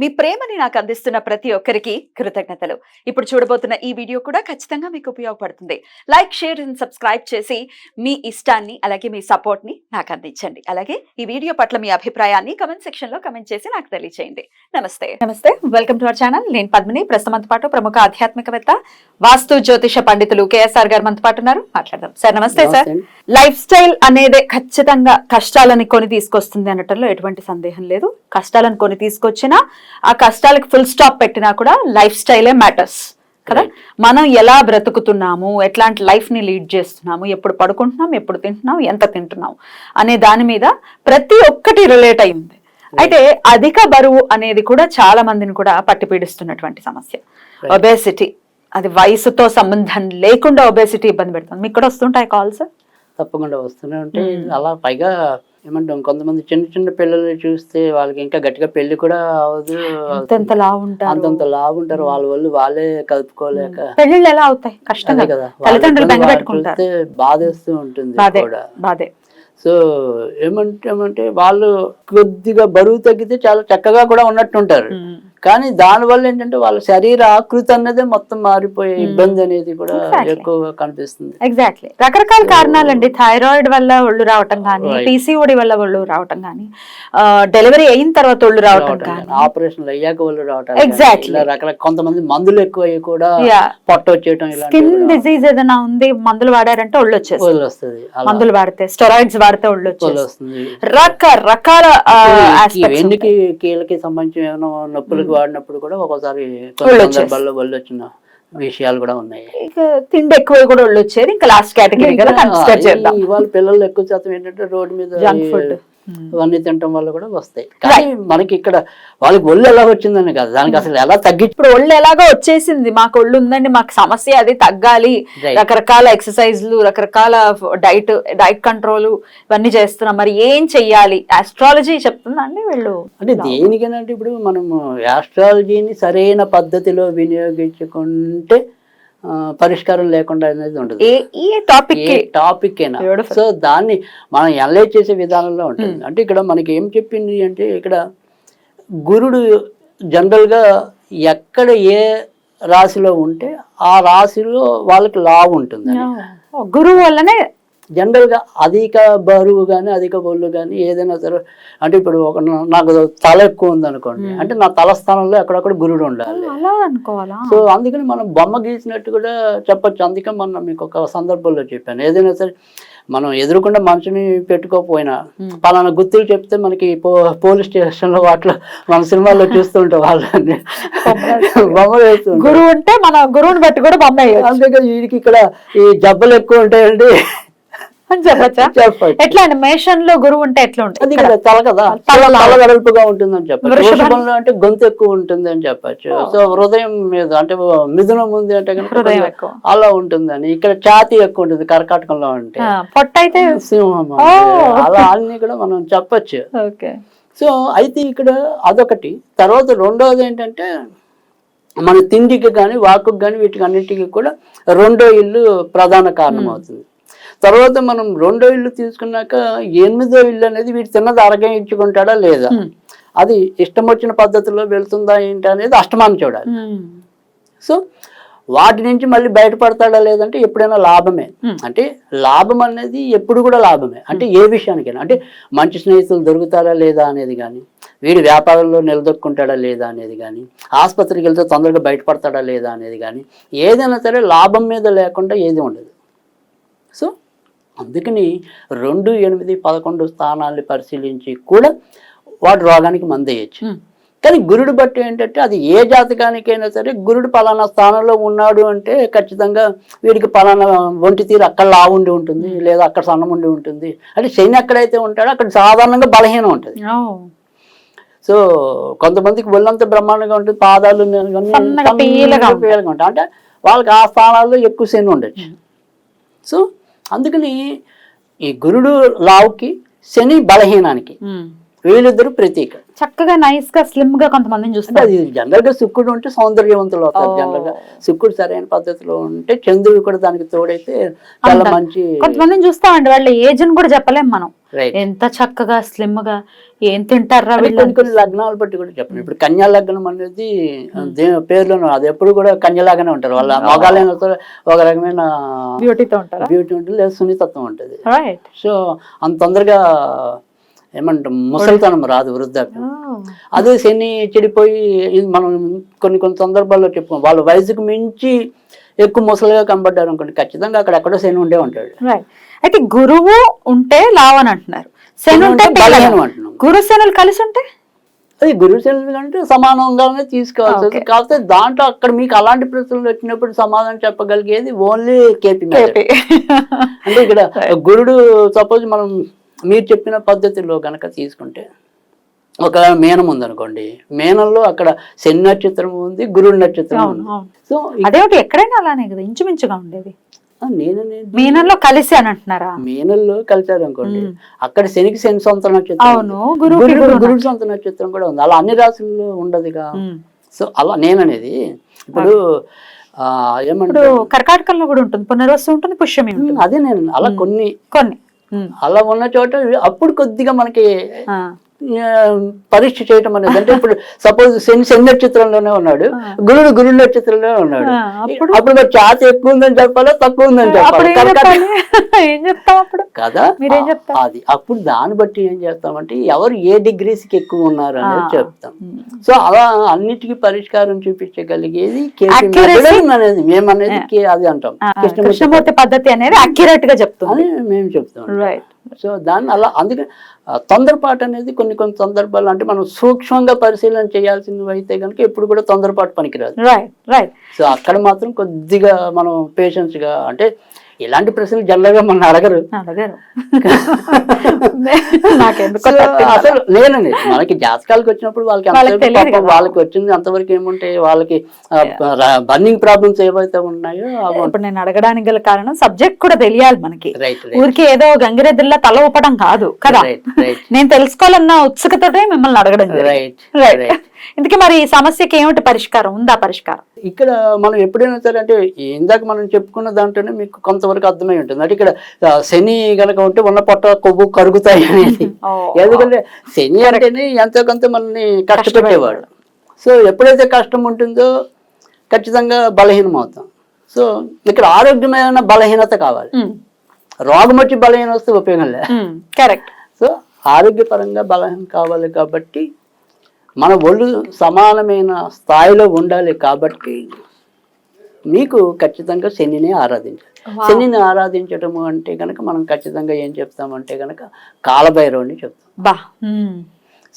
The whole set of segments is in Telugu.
మీ ప్రేమని నాకు అందిస్తున్న ప్రతి ఒక్కరికి కృతజ్ఞతలు. ఇప్పుడు చూడబోతున్న ఈ వీడియో కూడా ఖచ్చితంగా మీకు ఉపయోగపడుతుంది. లైక్ షేర్ అండ్ సబ్స్క్రైబ్ చేసి మీ ఇష్టాన్ని అలాగే మీ సపోర్ట్ని నాకు అందించండి. అలాగే ఈ వీడియో పట్ల మీ అభిప్రాయాన్ని కమెంట్ సెక్షన్లో కమెంట్ చేసి నాకు తెలియజేయండి నమస్తే. నమస్తే. Welcome to our channel. నేను పద్మిని. ప్రస్తుతంతో పాటు ప్రముఖ ఆధ్యాత్మికవేత్త వాస్తు జ్యోతిష పండితులు కేఎస్ఆర్ గారు మనతో పాటు ఉన్నారు. మాట్లాడదాం. సార్ నమస్తే సార్. లైఫ్ స్టైల్ అనేది ఖచ్చితంగా కష్టాలని కొని తీసుకొస్తుంది అనటంలో ఎటువంటి సందేహం లేదు. కష్టాలను కొని తీసుకొచ్చినా ఆ కష్టాలకు ఫుల్ స్టాప్ పెట్టినా కూడా లైఫ్ స్టైలే మ్యాటర్స్ కదా. మనం ఎలా బ్రతుకుతున్నాము? ఎట్లాంటి లైఫ్ని లీడ్ చేస్తున్నాము? ఎప్పుడు పడుకుంటున్నాం? ఎప్పుడు తింటున్నాం? ఎంత తింటున్నాం? అనే దాని మీద ప్రతి ఒక్కటి రిలేట్ అయి ఉంది. అయితే అధిక బరువు అనేది కూడా చాలా మందిని కూడా పట్టి పీడిస్తున్నటువంటి సమస్య. ఒబేసిటీ అది వయసుతో సంబంధం లేకుండా ఒబేసిటీ ఇబ్బంది పెడుతుంది. మీకు కూడా వస్తుంటాయి కాల్స్ తప్పకుండా వస్తూనే ఉంటే మ్మ్. అలా పైగా ఏమంటాం కొంతమంది చిన్న చిన్న పిల్లలు చూస్తే వాళ్ళకి ఇంకా గట్టిగా పెళ్ళి కూడా అవదు అంతంత లా ఉంటారు అంతంత లావు ఉంటారు వాళ్ళ వాళ్ళు వాళ్ళే కలుపుకోలేక. పెళ్ళిళ్ళు ఎలా అవుతాయి? అదే కష్టంగా కదా తల్లిదండ్రులు బాధేస్తూ ఉంటుంది కూడా. బాధే. సో ఏమంటే వాళ్ళు కొద్దిగా బరువు తగ్గితే చాలా చక్కగా కూడా ఉన్నట్టుంటారు. కానీ దానివల్ల ఏంటంటే వాళ్ళ శరీర ఆకృతి అన్నదే మొత్తం మారిపోయే మ్మ్. ఇబ్బంది అనేది కూడా. ఎక్కువగా కనిపిస్తుంది ఎగ్జాక్ట్లీ రకరకాల కారణాలండి థైరాయిడ్ వల్ల ఒళ్ళు రావటం కానీ. పీసీఓడి వల్ల ఒళ్ళు రావటం కానీ డెలివరీ అయిన తర్వాత ఒళ్ళు రావటం కానీ ఆపరేషన్లు అయ్యాక వాళ్ళు రావటం. ఇలా రకరకాల కొంతమంది మందులు ఎక్కువ అయ్యి కూడా. పొట్ట వచ్చేయటం స్కిన్ డిజీజ్ ఏదైనా ఉంది మందులు వాడారంటే ఒళ్ళు వచ్చేస్తుంది అలా మందులు వాడితే స్టెరాయిడ్స్ వాడితే ఒళ్ళు వచ్చేస్తుంది వస్తుంది రకరకాల. కీళ్ళకి సంబంధించిన ఏమైనా నొప్పులకు వాడినప్పుడు కూడా ఒక్కోసారి. సందర్భాల్లో వాళ్ళు వచ్చిన విషయాలు కూడా ఉన్నాయి. ఇక తిండి ఎక్కువ కూడా వచ్చేది. ఇంకా లాస్ట్ కేటగిరీ కదా కన్సిడర్ చేద్దాం ఈ- ఇవాళ పిల్లలు ఎక్కువ శాతం ఏంటంటే రోడ్డు మీద జంక్ ఫుడ్ ఇవన్నీ తినటం వల్ల కూడా వస్తాయి. కానీ మనకి ఇక్కడ వాళ్ళకి ఒళ్ళు ఎలా వచ్చిందని కాదు. దానికి అసలు ఎలా తగ్గించు ఇప్పుడు ఒళ్ళు ఎలాగో వచ్చేసింది. మాకు ఒళ్ళు ఉందండి. మాకు సమస్య అది తగ్గాలి. రకరకాల ఎక్సర్సైజ్లు రకరకాల డైట్ డైట్ కంట్రోల్ ఇవన్నీ చేస్తున్నాం. మరి ఏం చెయ్యాలి? ఆస్ట్రాలజీ చెప్తుందా అండి వీళ్ళు? అంటే దేనికైనా అంటే ఇప్పుడు మనము యాస్ట్రాలజీని సరైన పద్ధతిలో వినియోగించుకుంటే పరిష్కారం లేకుండా అనేది ఉండదు. ఏ టాపిక్ ఏ టాపిక్ అయినా. సో దాన్ని మనం అనలైజ్ చేసే విధానంలో ఉంటుంది. అంటే ఇక్కడ మనకి ఏం చెప్పింది అంటే ఇక్కడ గురుడు జనరల్గా ఎక్కడ ఏ రాశిలో ఉంటే ఆ రాశిలో వాళ్ళకి లావు ఉంటుంది గురువు వల్లనే జనరల్గా అధిక బరువు కానీ అధిక బొల్లు కానీ ఏదైనా సరే అంటే ఇప్పుడు ఒక నాకు తల ఎక్కువ ఉంది అనుకోండి అంటే నా తల స్థానంలో ఎక్కడొక్కడ గురుడు ఉండాలి. అలా అనుకోవాలా? సో అందుకని మనం బొమ్మ గీసినట్టు కూడా చెప్పొచ్చు. అందుకే మొన్న మీకు ఒక సందర్భంలో చెప్పాను. ఏదైనా సరే మనం ఎదురుకుండా మనిషిని పెట్టుకోకపోయినా. పలానా గుర్తులు చెప్తే మనకి పో పోలీస్ స్టేషన్లో వాటిలో మన సినిమాల్లో చూస్తుంటాం వాళ్ళని గురువు ఉంటే మన గురువుని బట్టి కూడా బొమ్మ అందుకే వీడికి ఇక్కడ ఈ జబ్బలు ఎక్కువ ఉంటాయండి. అని చెప్పచ్చా? చెప్పచ్చు. ఎట్లా అండి? మేషన్లో గురువు ఉంటే ఎట్లా ఉంటుంది? తల కదా? తల వెడల్పుగా ఉంటుందని చెప్పచ్చు. వృషభం. వృషభంలో అంటే గొంతు ఎక్కువ ఉంటుంది అని చెప్పచ్చు సో హృదయం మీద అంటే మిథునం ఉంది అంటే హృదయం ఎక్కువ. అలా ఉంటుందని. ఇక్కడ ఛాతీ ఎక్కువ ఉంటుంది కర్కాటకంలో అంటే. ఆ, పొట్ట అయితే సింహం అలా అన్ని కూడా మనం చెప్పచ్చు. ఓకే. సో అయితే ఇక్కడ అదొకటి. తర్వాత రెండోది ఏంటంటే మన తిండికి కానీ వాకుకి కానీ వీటికి అన్నిటికీ కూడా రెండో ఇల్లు ప్రధాన కారణం అవుతుంది. తర్వాత మనం రెండో ఇల్లు తీసుకున్నాక ఎనిమిదో ఇల్లు అనేది వీటి తిన్నది అరగించుకుంటాడా లేదా? Hmm. అది ఇష్టం వచ్చిన పద్ధతిలో వెళ్తుందా ఏంటి అనేది అష్టమాన్ని చూడాలి. సో వాటి నుంచి మళ్ళీ బయటపడతాడా లేదంటే ఎప్పుడైనా లాభమే. అంటే లాభం అనేది ఎప్పుడు కూడా లాభమే. అంటే ఏ విషయానికైనా. అంటే మంచి స్నేహితులు దొరుకుతారా లేదా అనేది కానీ వీడి వ్యాపారంలో నిలదొక్కుంటాడా లేదా అనేది కానీ ఆసుపత్రికి వెళ్తే తొందరగా బయటపడతాడా లేదా అనేది కానీ ఏదైనా సరే లాభం మీద లేకుండా ఏది ఉండదు. సో అందుకని రెండు ఎనిమిది పదకొండు స్థానాల్ని పరిశీలించి కూడా వాడు రోగానికి మందేయచ్చు. కానీ గురుడు బట్టి ఏంటంటే అది ఏ జాతకానికైనా సరే గురుడు పలానా స్థానంలో ఉన్నాడు అంటే ఖచ్చితంగా వీడికి పలానా ఒంటి తీరు అక్కడ లావు ఉండి ఉంటుంది లేదా అక్కడ సన్నం ఉండి ఉంటుంది. అంటే శని ఎక్కడైతే ఉంటాడో అక్కడ సాధారణంగా బలహీనం ఉంటుంది. సో కొంతమందికి ఒళ్ళంతా బ్రహ్మాండంగా ఉంటుంది పాదాలు ఉంటాయి. అంటే వాళ్ళకి ఆ స్థానాల్లో ఎక్కువ శని ఉండొచ్చు. సో అందుకని ఈ గురుడు లావుకి శని బలహీనానికి. వీళ్ళిద్దరు ప్రతీక చక్కగా నైస్గా స్లిమ్గా కొంతమందిని చూస్తారు అది జనరల్గా శుక్రుడు ఉంటే సౌందర్యవంతులు అవుతారు. జనరల్గా శుక్రుడు సరైన పద్ధతిలో ఉంటే చంద్రుడు కూడా దానికి తోడైతే చాలా. మంచి కొంతమందిని చూస్తామండి వాళ్ళ ఏజ్ని కూడా చెప్పలేం మనం. ఎంత చక్కగా స్లిమ్గా ఏం తింటారా కొన్ని కొన్ని లగ్నాలు బట్టి కూడా చెప్పండి. ఇప్పుడు కన్యా లగ్నం అనేది పేర్లోనే అది ఎప్పుడు కూడా కన్యలాగానే ఉంటారు. వాళ్ళ మగాలైన ఒక రకమైన బ్యూటీతో ఉంటారా? బ్యూటీ ఉంటుంది లేదా సున్నితత్వం ఉంటుంది. సో అంత తొందరగా ఏమంటాం ముసలితనం రాదు వృద్ధాప్యం. అదే శని చెడిపోయి మనం కొన్ని కొన్ని సందర్భాల్లో చెప్పుకోం వాళ్ళ వయసుకు మించి ఎక్కువ ముసలిగా కనబడ్డారు అనుకోండి ఖచ్చితంగా అక్కడ ఎక్కడో శని ఉండే ఉంటాడు. అయితే గురువు ఉంటే లావు అని అంటున్నారు. శని ఉంటే. గురు శనులు కలిసి ఉంటే? అది గురువు శని అంటే సమానంగానే తీసుకోవాల్సి. కాకపోతే దాంట్లో అక్కడ మీకు అలాంటి ప్రశ్నలు వచ్చినప్పుడు సమాధానం చెప్పగలిగేది ఓన్లీ కేపీ. అంటే ఇక్కడ గురుడు సపోజ్ మనం మీరు చెప్పిన పద్ధతిలో గనక తీసుకుంటే ఒక మేనం ఉందనుకోండి మేనంలో అక్కడ శని నక్షత్రం ఉంది గురుడు నక్షత్రం ఉంది. అవును. సో అదేమిటి? ఎక్కడైనా అలానే కదా ఇంచుమించుగా ఉండేది. నేననేది మీనంలో కలిసి అని అంటున్నారా? మీనల్లో కలిసారు అనుకోండి. అక్కడ శనికి శని సొంత నక్షత్రం అవును. గురువుకి గురుడు సొంత నక్షత్రం కూడా ఉంది. అలా అన్ని రాశుల్లో ఉండదుగా. సో అలా నేననేది. ఇప్పుడు ఏమంటారు? కర్కాటకంలో కూడా ఉంటుంది పునర్వసు ఉంటుంది పుష్యమి ఉంటుంది. అదే నేను అలా కొన్ని కొన్ని. అలా ఉన్న చోట అప్పుడు కొద్దిగా మనకి పరీక్ష చేయటం అనేది. అంటే ఇప్పుడు సపోజ్ శని శని నక్షత్రంలోనే ఉన్నాడు. గురుడు గురుడు నక్షత్రంలోనే ఉన్నాడు. అప్పుడు? మరి ఎక్కువ ఉందని చెప్పాలా తక్కువ ఉందని చెప్పాలి? చెప్తాం కదా? అది. అప్పుడు దాన్ని బట్టి ఏం చేస్తామంటే ఎవరు ఏ డిగ్రీస్కి ఎక్కువ ఉన్నారు అనేది. చెప్తాం. సో అలా అన్నిటికీ పరిష్కారం చూపించగలిగేది అనేది. మేము అనేది కే- అది అంటాం. కృష్ణమూర్తి పద్ధతి. అనేది అక్యురేట్గా చెప్తుంది. అని మేము చెప్తాం. రైట్ సో దాన్ని అలా అందుకే తొందరపాటు అనేది కొన్ని కొన్ని సందర్భాలు అంటే మనం సూక్ష్మంగా పరిశీలన చేయాల్సినవి అయితే కనుక ఎప్పుడు కూడా తొందరపాటు పనికిరాదు. రైట్ రైట్ సో అక్కడ మాత్రం కొద్దిగా మనం పేషెన్స్గా అంటే ఇలాంటి ప్రశ్నలు జనరల్గా మనం అడగరు. అసలు లేనండి మనకి జాతకాలకు వచ్చినప్పుడు వాళ్ళకి వాళ్ళకి వచ్చింది అంతవరకు ఏముంటాయి వాళ్ళకి బర్నింగ్ ప్రాబ్లమ్స్ ఏవైతే ఉన్నాయో ఇప్పుడు నేను అడగడానికి గల కారణం సబ్జెక్ట్ కూడా తెలియాలి మనకి. ఊరికి ఏదో గంగిరెద్దుల్లా తల ఊపడం కాదు కదా. నేను తెలుసుకోవాలన్న ఉత్సుకతోటే మిమ్మల్ని అడగడం రైట్ రైట్ ఇందుకే మరి ఈ సమస్యకి ఏమిటి పరిష్కారం? ఉందా పరిష్కారం? ఇక్కడ మనం ఎప్పుడైనా సరే అంటే ఇందాక మనం చెప్పుకున్న దాంట్లోనే మీకు కొంతవరకు అర్థమై ఉంటుంది. అంటే ఇక్కడ శని గనక ఉంటే ఉన్న పొట్ట కొవ్వు కరుగుతాయి అనేది. ఎందుకంటే శని అంటేనే ఎంతో కొంత మనల్ని కష్టపెట్టేవాడు. సో ఎప్పుడైతే కష్టం ఉంటుందో ఖచ్చితంగా బలహీనం అవుతాం సో ఇక్కడ ఆరోగ్యమైన బలహీనత కావాలి. రోగం వచ్చి బలహీన వస్తే ఉపయోగం లే కరెక్ట్. సో ఆరోగ్యపరంగా బలహీనం కావాలి కాబట్టి మన ఒళ్ళు సమానమైన స్థాయిలో ఉండాలి కాబట్టి మీకు ఖచ్చితంగా శనిని ఆరాధించాలి. శనిని ఆరాధించటము అంటే కనుక మనం ఖచ్చితంగా ఏం చెప్తామంటే కనుక కాలభైరవుని చెప్తాం. బా.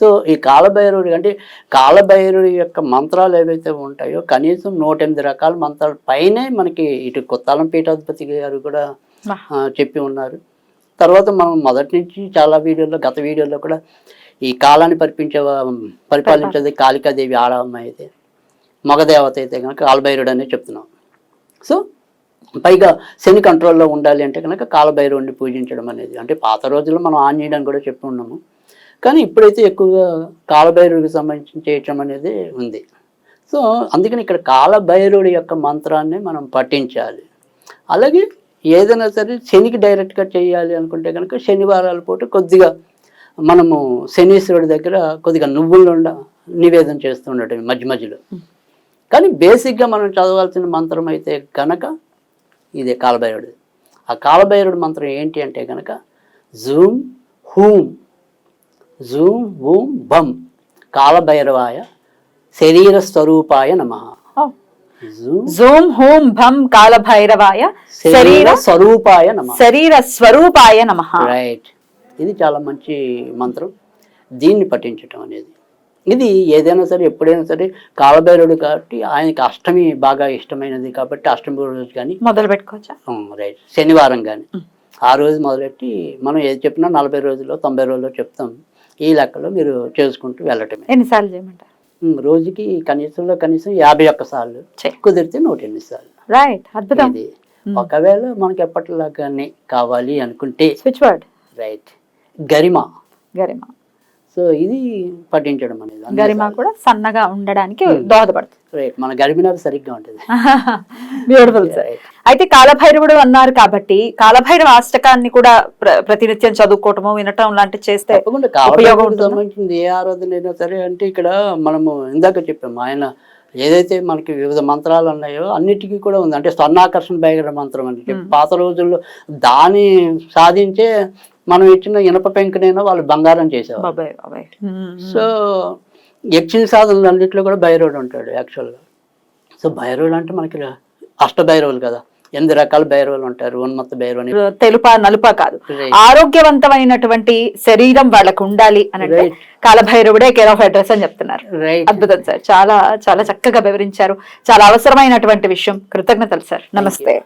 సో ఈ కాలభైరవుడి అంటే కాలభైరవుడి యొక్క మంత్రాలు ఏవైతే ఉంటాయో కనీసం నూట ఎనిమిది రకాల మంత్రాల పైనే మనకి ఇటు కొత్తాలం పీఠాధిపతి గారు కూడా చెప్పి ఉన్నారు. తర్వాత మనం మొదటి నుంచి చాలా వీడియోల్లో గత వీడియోల్లో కూడా ఈ కాలాన్ని పరిపించే పరిపాలించేది కాళికాదేవి ఆడమ్మ అయితే మగదేవత అయితే కనుక కాలభైరుడు అనే చెప్తున్నాం. సో పైగా శని కంట్రోల్లో ఉండాలి అంటే కనుక కాలభైరవుడిని పూజించడం అనేది అంటే పాత రోజుల్లో మనం ఆంజనేయుడు కూడా చెప్పి ఉన్నాము. కానీ ఇప్పుడైతే ఎక్కువగా కాలభైరవుడికి సంబంధించి చేయటం అనేది ఉంది. సో అందుకని ఇక్కడ కాలభైరవుడి యొక్క మంత్రాన్ని మనం పఠించాలి. అలాగే ఏదైనా సరే శనికి డైరెక్ట్గా చేయాలి అనుకుంటే కనుక శనివారాల పూట కొద్దిగా మనము శనీశ్వరుడి దగ్గర కొద్దిగా నువ్వుల నివేదన చేస్తూ ఉండటం మధ్య మధ్యలో. కానీ బేసిక్గా మనం చదవాల్సిన మంత్రం అయితే కనుక ఇదే కాలభైరుడు ఆ కాలభైరుడు మంత్రం ఏంటి అంటే కనుక జూమ్ హూమ్ జూమ్ హూమ్ బం కాలభైరవాయ శరీర స్వరూపాయ నమ. జూమ్ హూం భం కాల భైరవాయ శరీర శరీర స్వరూపాయ నమ. శరీర స్వరూపాయ నమ. రైట్ ఇది చాలా మంచి మంత్రం. దీన్ని పఠించటం అనేది. ఇది ఏదైనా సరే ఎప్పుడైనా సరే కాలభైరుడు కాబట్టి ఆయనకి అష్టమి బాగా ఇష్టమైనది కాబట్టి అష్టమి రోజు కానీ మొదలు పెట్టుకోవచ్చా? రైట్. శనివారం కానీ. ఆ రోజు మొదలెట్టి మనం ఏది చెప్పినా నలభై రోజుల్లో తొంభై రోజుల్లో చెప్తాం. ఈ లెక్కలో మీరు చేసుకుంటూ వెళ్ళటమే. ఎన్నిసార్లు చేయమంటారు? రోజుకి కనీసంలో కనీసం యాభై ఒక్క సార్లు. కుదిరితే నూట ఎనిమిది సార్లు. రైట్. అద్భుతం. ఇది. ఒకవేళ మనకి ఎప్పటిలాగానే కావాలి అనుకుంటే. Switch word right. Garima Garima so ఇది పఠించడం అనేది గరిమ. కూడా సన్నగా ఉండడానికి Hmm. దోహదపడుతుంది రైట్ మన గరిమినారు సరిగ్గా ఉంటుంది బ్యూటిఫుల్ సార్. అయితే కాలభైరవుడు అన్నారు కాబట్టి కాలభైరవ అష్టకాన్ని కూడా ప్ర- ప్రతినిత్యం చదువుకోవటము వినటం లాంటివి చేస్తే ఉపయోగం? సంబంధించింది ఏ ఆరాధన సరే అంటే ఇక్కడ మనము ఇందాక చెప్పాము ఆయన ఏదైతే మనకి వివిధ మంత్రాలు ఉన్నాయో అన్నిటికీ కూడా ఉంది అంటే స్వర్ణాకర్షణ భైరవ మంత్రం అని చెప్పి Hmm. పాత రోజుల్లో దాన్ని సాధించే మనం ఇచ్చిన ఇనప పెంకునైనా వాళ్ళు బంగారం చేసేవారు బాబాయ్ బాబాయ్. సో యక్షిణ సాధనలు అన్నింటిలో కూడా భైరవుడు ఉంటాడు యాక్చువల్గా. సో భైరవుడు అంటే మనకి అష్ట భైరవులు కదా. ఎనిమిది రకాల భైరవులు ఉంటారు. ఉన్మత్త భైరవుని తెలుప నలుప కాదు. ఆరోగ్యవంతమైనటువంటి శరీరం వాళ్ళకు ఉండాలి అని అంటే. కాలభైరవుడే కేర్ ఆఫ్ అడ్రస్ అని చెప్తున్నారు. అద్భుతం సార్. చాలా చాలా చక్కగా వివరించారు. చాలా అవసరమైనటువంటి విషయం. కృతజ్ఞతలు సార్. నమస్తే.